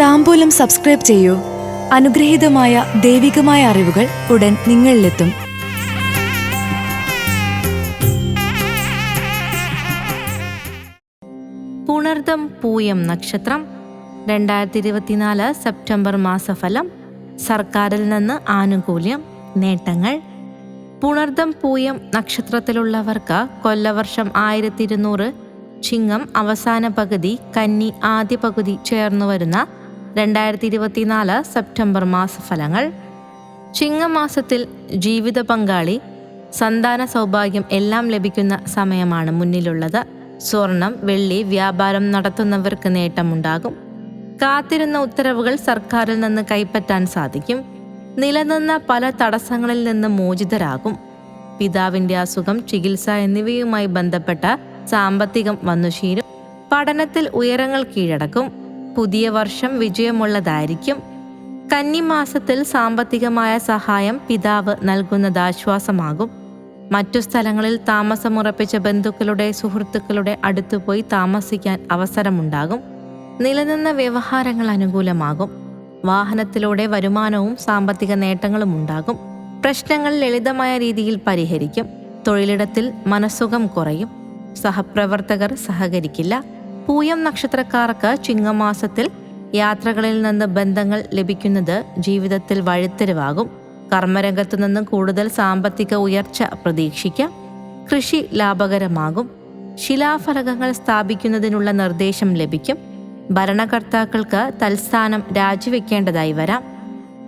താമ്പൂലം subscribe ചെയ്യൂ. അനുഗ്രഹീതമായ ദൈവികമായ അറിവുകൾ ഉടൻ നിങ്ങളിലെത്തും. പുണർദം പൂയം നക്ഷത്രം രണ്ടായിരത്തി ഇരുപത്തിനാല് സെപ്റ്റംബർ മാസഫലം സർക്കാരിൽ നിന്ന് ആനുകൂല്യം നേട്ടങ്ങൾ. പുണർദം പൂയം നക്ഷത്രത്തിലുള്ളവർക്ക് കൊല്ലവർഷം ആയിരത്തി ഇരുന്നൂറ് ചിങ്ങം അവസാന പകുതി കന്നി ആദ്യ പകുതി ചേർന്നു വരുന്ന രണ്ടായിരത്തി ഇരുപത്തിനാല് സെപ്റ്റംബർ മാസഫലങ്ങൾ. ചിങ്ങമാസത്തിൽ ജീവിത പങ്കാളി സന്താന സൗഭാഗ്യം എല്ലാം ലഭിക്കുന്ന സമയമാണ് മുന്നിലുള്ളത്. സ്വർണം വെള്ളി വ്യാപാരം നടത്തുന്നവർക്ക് നേട്ടമുണ്ടാകും. കാത്തിരുന്ന ഉത്തരവുകൾ സർക്കാരിൽ നിന്ന് കൈപ്പറ്റാൻ സാധിക്കും. നിലനിന്ന പല തടസ്സങ്ങളിൽ നിന്ന് മോചിതരാകും. പിതാവിന്റെ അസുഖം ചികിത്സ എന്നിവയുമായി ബന്ധപ്പെട്ട സാമ്പത്തികം വന്നുചീരും. പഠനത്തിൽ ഉയരങ്ങൾ കീഴടക്കും. പുതിയ വർഷം വിജയമുള്ളതായിരിക്കും. കന്നിമാസത്തിൽ സാമ്പത്തികമായ സഹായം പിതാവ് നൽകുന്നത് ആശ്വാസമാകും മറ്റു സ്ഥലങ്ങളിൽ താമസമുറപ്പിച്ച ബന്ധുക്കളുടെ സുഹൃത്തുക്കളുടെ അടുത്തുപോയി താമസിക്കാൻ അവസരമുണ്ടാകും. നിലനിന്ന വ്യവഹാരങ്ങൾ അനുകൂലമാകും. വാഹനത്തിലൂടെ വരുമാനവും സാമ്പത്തിക നേട്ടങ്ങളും ഉണ്ടാകും. പ്രശ്നങ്ങൾ ലളിതമായ രീതിയിൽ പരിഹരിക്കും. തൊഴിലിടത്തിൽ മനസ്സുഖം കുറയും. സഹപ്രവർത്തകർ സഹകരിക്കില്ല. പൂയം നക്ഷത്രക്കാർക്ക് ചിങ്ങമാസത്തിൽ യാത്രകളിൽ നിന്ന് ബന്ധങ്ങൾ ലഭിക്കുന്നത് ജീവിതത്തിൽ വഴിത്തിരിവാകും. കർമ്മരംഗത്തു നിന്നും കൂടുതൽ സാമ്പത്തിക ഉയർച്ച പ്രതീക്ഷിക്കാം. കൃഷി ലാഭകരമാകും. ശിലാഫലകങ്ങൾ സ്ഥാപിക്കുന്നതിനുള്ള നിർദ്ദേശം ലഭിക്കും. ഭരണകർത്താക്കൾക്ക് തൽസ്ഥാനം രാജിവെക്കേണ്ടതായി വരാം.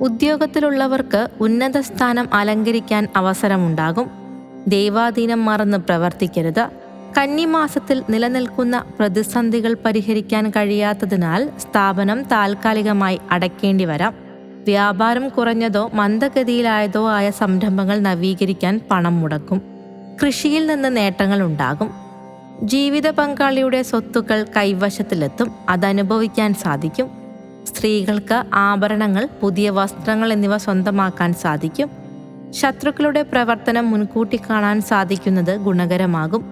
ഉദ്യോഗത്തിലുള്ളവർക്ക് ഉന്നത സ്ഥാനം അലങ്കരിക്കാൻ അവസരമുണ്ടാകും. ദൈവാധീനം മറന്ന് പ്രവർത്തിക്കരുത്. കന്നിമാസത്തിൽ നിലനിൽക്കുന്ന പ്രതിസന്ധികൾ പരിഹരിക്കാൻ കഴിയാത്തതിനാൽ സ്ഥാപനം താൽക്കാലികമായി അടയ്ക്കേണ്ടി വരാം. വ്യാപാരം കുറഞ്ഞതോ മന്ദഗതിയിലായതോ ആയ സംരംഭങ്ങൾ നവീകരിക്കാൻ പണം മുടക്കും. കൃഷിയിൽ നിന്ന് നേട്ടങ്ങൾ ഉണ്ടാകും. ജീവിത പങ്കാളിയുടെ സ്വത്തുക്കൾ കൈവശത്തിലെത്തും. അതനുഭവിക്കാൻ സാധിക്കും. സ്ത്രീകൾക്ക് ആഭരണങ്ങൾ പുതിയ വസ്ത്രങ്ങൾ എന്നിവ സ്വന്തമാക്കാൻ സാധിക്കും. ശത്രുക്കളുടെ പ്രവർത്തനം മുൻകൂട്ടി കാണാൻ സാധിക്കുന്നത് ഗുണകരമാകും.